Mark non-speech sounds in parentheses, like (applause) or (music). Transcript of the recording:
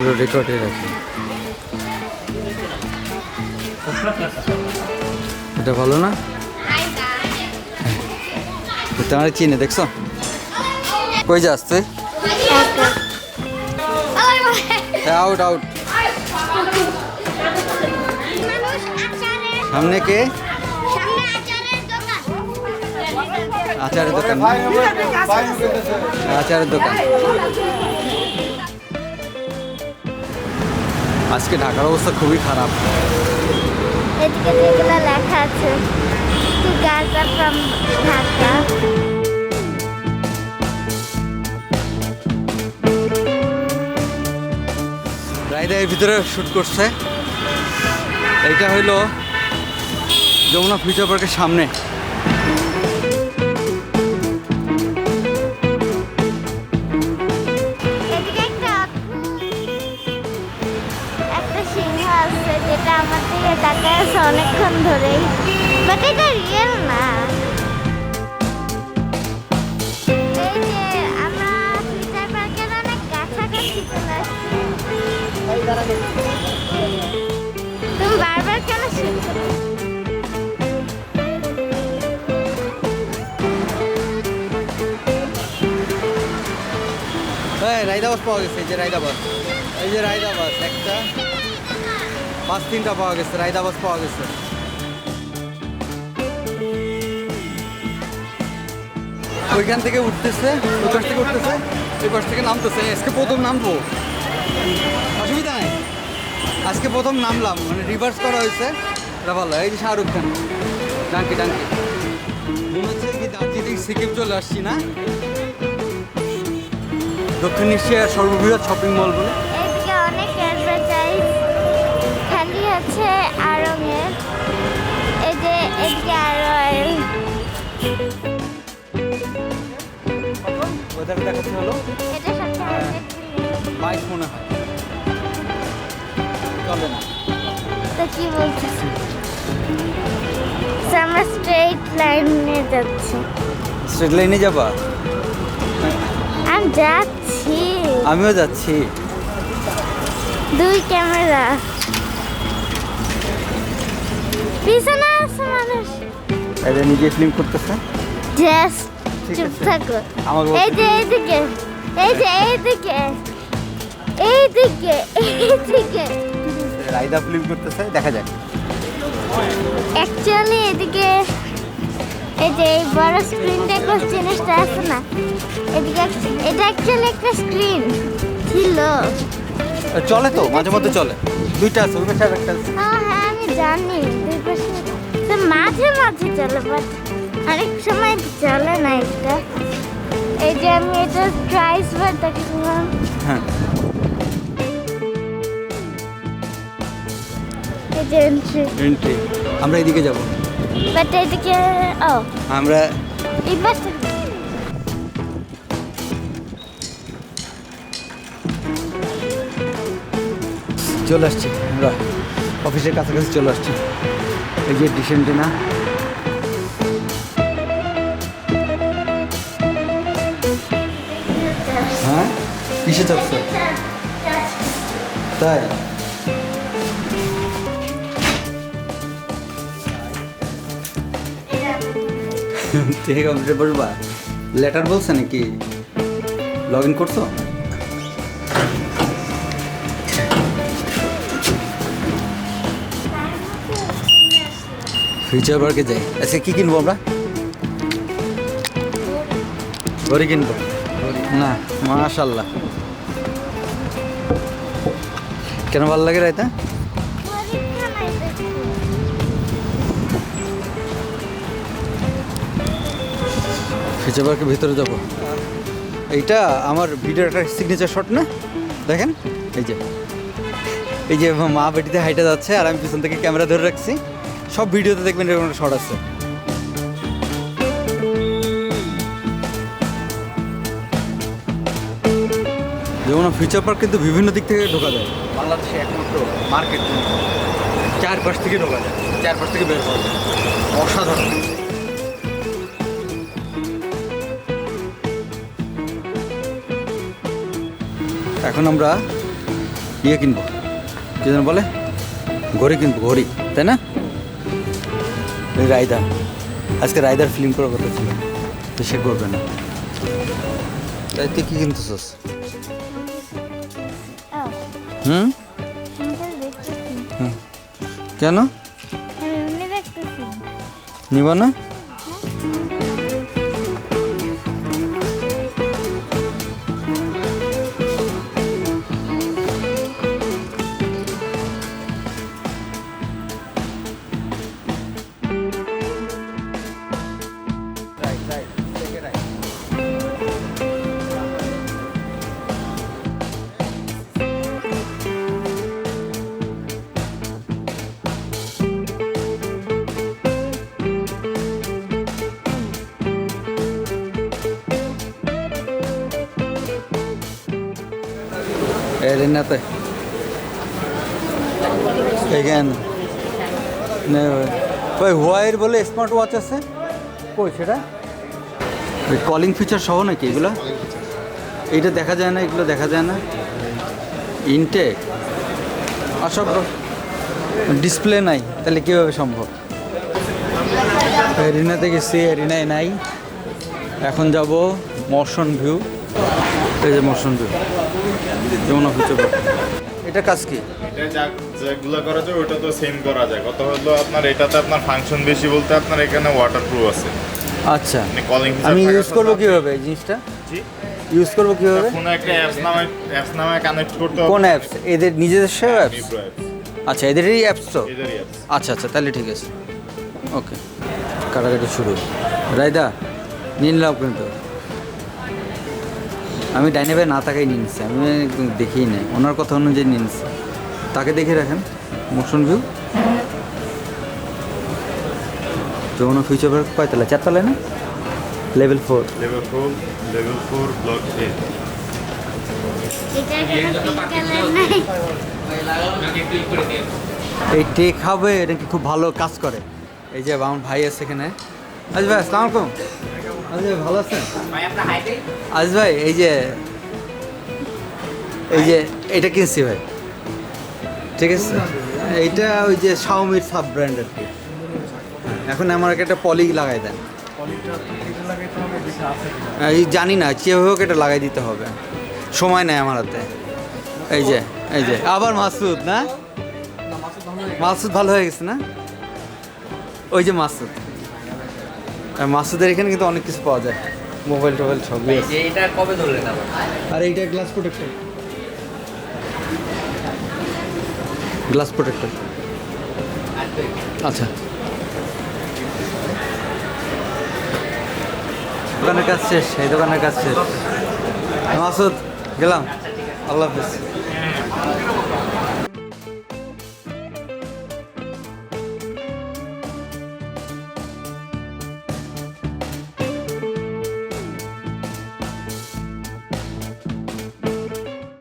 রেকর্ডে রাখি এটা ভালো না? তোমার চিনে, দেখছ? কই যাস তুই? আউট আউট সামনে কে? আচারের দোকান। আচারের দোকান। আজকে ঢাকার অবস্থা খুবই খারাপ। এদিকে যেগুলো লেখা আছে। To Gaza from Dhaka. রায়দা এর ভিতরে শ্যুট করছে। এটা হইল যমুনা ফিউচার পার্কের সামনে। দিকে তাকায় আছে অনেকক্ষণ ধরেই। বাট এটা রিয়েল না। তুমি বারবার কেন শুনছো? রায়দা পাওয়া গেছে, এই যে রায়দা এই যে রায়দা একটা। পাঁচ তিনটা পাওয়া গেছে, রায়দা বাস পাওয়া গেছে। ওইখান থেকে উঠতেছে, ওই পাশ থেকে উঠতেছে, ওই পাশ থেকে নামতেছে, আজকে প্রথম নামবো। অসুবিধা নাই। আজকে প্রথম নামলাম মানে রিভার্স করা হয়েছে। এটা ভালো, এই যে শাহরুখ খান। ডাঙ্কি ডাঙ্কি মনে হচ্ছে কি দার্জিলিং, সিকিম চলে আসছি না? দক্ষিণ এশিয়ার সর্ববৃহৎ শপিং মল বলে। অয়েল ওয়েদার হলো এটা মনে হয় চলে না তো কি বলছিস আমরা স্ট্রেট লাইনে যাচ্ছি স্ট্রেট লাইনে যাবা আমি যাচ্ছি আমিও যাচ্ছি দুই ক্যামেরা আছে মানুষ এটা নিজে ফিল্ম করতেছে। জাস্ট চুপ থাকো। এই যে এইদিকে এই যে এইদিকে এইদিকে এইদিকে। রায়দা ফিল্ম করতেছে দেখা যাক। অ্যাকচুয়ালি এদিকে এই যে এই বড় স্ক্রিনটা একটা জিনিসটা আছে না। এদিকে এটা অ্যাকচুয়ালি একটা স্ক্রিন ছিল। চলে তো মাঝে মধ্যে চলে। দুইটা আছে ওই পাশে আর একটা আছে। হ্যাঁ হ্যাঁ। জানি দুই পাশে তো মাঝে মাঝে চলে বাট অনেক সময় চলে না এটা। এই যে আমি এটা প্রাইস বার দেখছিলাম হ্যাঁ। এই যে এন্ট্রি এন্ট্রি আমরা এদিকে যাব। বাট এদিকে ও। আমরা এই পাশে। চলে আসছি আমরা অফিসের কাছাকাছি চলে আসছি। এই যে ডিসেন্টিনা হ্যাঁ? কিসে চাপছে? তাই? (laughs) থেকে কম্পিউটার বসবা। লেটার বলছে নাকি? লগ ইন করছ? ফিউচার পার্কে যাই। আচ্ছা কি কিনবো আমরা? ঘড়ি কিনবো। না মাশাল্লাহ কেন ভালো লাগে রায়তা ফিউচার পার্কের ভিতরে যাব। এইটা আমার ভিডিওর একটা সিগনেচার শট না? দেখেন এই যে। এই যে মা বেটিতে হাইটে যাচ্ছে আর আমি পিছন থেকে ক্যামেরা ধরে রাখছি। সব ভিডিওতে দেখবেন এরকম একটা শট আছে। যেমন ফিউচার পার্ক কিন্তু বিভিন্ন দিক থেকে ঢোকা যায়। বাংলাদেশে একমাত্র মার্কেট চারপাশ থেকে ঢোকা যায়। চারপাশ থেকে বের করা যায়। অসাধারণ। এখন আমরা ইয়ে কিনবো। কি বলে? ঘড়ি কিনবো ঘড়ি তাই না? রায়দা। আজকে রায়দার ফিল্ম করার কথা ছিল। তো সে করবে না। তাই তুই কি কিনতেছস? হুম। কেন? আমি এমনি দেখতেছি। নিব না? এরিনাতে এগেন ওই হোয়াইয়ের বলে স্মার্ট ওয়াচ আছে? কই, সেটা? কলিং ফিচার সহ নাকি এগুলো? এইটা দেখা যায় না, এগুলো দেখা যায় না। ইনটেক আসব ডিসপ্লে নাই, তাহলে কীভাবে সম্ভব? এরিনাতে গেছি এরিনায় নাই। এখন যাব মর্শন ভিউ এই যে ভিউ যমুনা ফিচার এটা কাজ কি? এটা যা- যেগুলো করা যায় ওটা তো সেম করা যায়। কত হলো আপনার এটাতে আপনার ফাংশন বেশি বলতে আপনার এখানে ওয়াটারপ্রুফ আছে। আচ্ছা। মানে কলিং আমি ইউজ করব কীভাবে এই জিনিসটা? ইউজ করব কীভাবে? কোনো একটা অ্যাপস নামে অ্যাপস নামে কানেক্ট করতে হবে। কোন অ্যাপস এদের নিজেদের সে অ্যাপস আচ্ছা এদেরই অ্যাপস তো? এদেরই apps। আচ্ছা আচ্ছা তাহলে ঠিক আছে। ওকে কাটাকাটি শুরু। রায়দা নিয়ে নিলাম কিন্তু। আমি ডাইনে ভাই না তাকাই নিয়ে নিচ্ছি আমি একদম দেখেই নাই। ওনার কথা অনুযায়ী নিয়ে নিচ্ছি তাকে দেখে রাখেন motion view Jamuna future park কয়তলা চারতলায় না? Level four level four level four block A এই টেক হাবে এটা কি খুব ভালো কাজ করে। এই যে আমার ভাই আছে এখানে। আজ ভাই আসসালাম আলাইকুম। ভালো আছেন? আজ ভাই এই যে এই যে এটা কিনছি ভাই। ঠিক আছে? এইটা ওই যে শাওমির সাব ব্র্যান্ড আর কি। এখন আমার একটা পলি লাগাই দেন। এই জানি না যেভাবে হোক এটা লাগাই দিতে হবে। সময় নেই আমার হাতে। এই যে এই যে আবার মাসুদ না? মাসুদ ভালো হয়ে গেছে না? ওই যে মাসুদ। মাসুদের এখানে কিন্তু অনেক কিছু পাওয়া যায়। মোবাইল টোবাইল সবই আছে। এটা কবে ধরলেন আর এইটা গ্লাস প্রোটেক্টর গ্লাস প্রোটেক্টর আচ্ছা। দোকানের কাজ শেষ এই দোকানের কাজ শেষ। মাসুদ গেলাম। আল্লাহ হাফিজ।